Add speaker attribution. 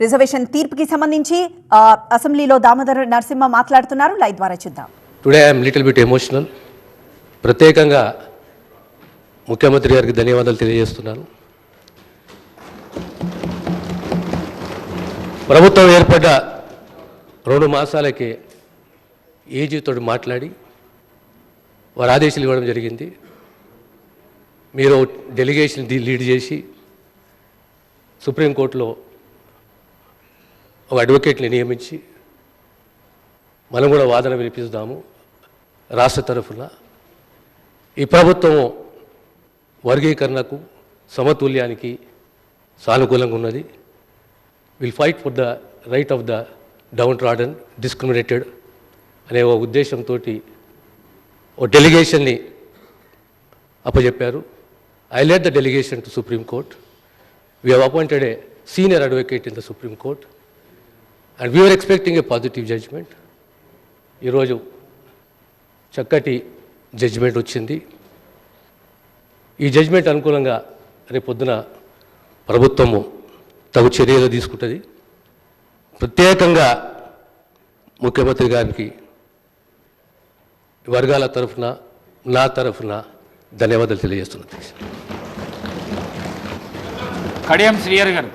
Speaker 1: Reservation తీర్పుకి సంబంధించి అసెంబ్లీలో దామోదర్ నరసింహ మాట్లాడుతున్నారు. లైవ్ ద్వారా చూద్దాం.
Speaker 2: Today I'm little bit emotional ప్రత్యేకంగా ముఖ్యమంత్రి గారికి ధన్యవాదాలు తెలియజేస్తున్నాను. ప్రభుత్వం ఏర్పడ్డ రెండు మాసాలకే ఏజీతో మాట్లాడి వారు ఆదేశాలు ఇవ్వడం జరిగింది. మీరు డెలిగేషన్ లీడ్ చేసి సుప్రీంకోర్టులో ఒక అడ్వకేట్ని నియమించి మనం కూడా వాదన వినిపిస్తాము రాష్ట్ర తరఫున. ఈ ప్రభుత్వం వర్గీకరణకు సమతుల్యానికి సానుకూలంగా ఉన్నది. Will fight for the right of the down trodden discriminated అనే ఒక ఉద్దేశంతో ఓ డెలిగేషన్ని అప్పచెప్పారు I let the delegation to supreme court we have appointed a senior advocate in the supreme court and we are expecting a positive judgment ఈరోజు చక్కటి judgement వచ్చింది. ఈ జడ్జిమెంట్ అనుకూలంగా రేపొద్దున ప్రభుత్వము తగు చర్యలు తీసుకుంటుంది. ప్రత్యేకంగా ముఖ్యమంత్రి గారికి వర్గాల తరఫున నా తరఫున ధన్యవాదాలు తెలియజేస్తున్నది
Speaker 3: కడియం శ్రీయర్ గారు.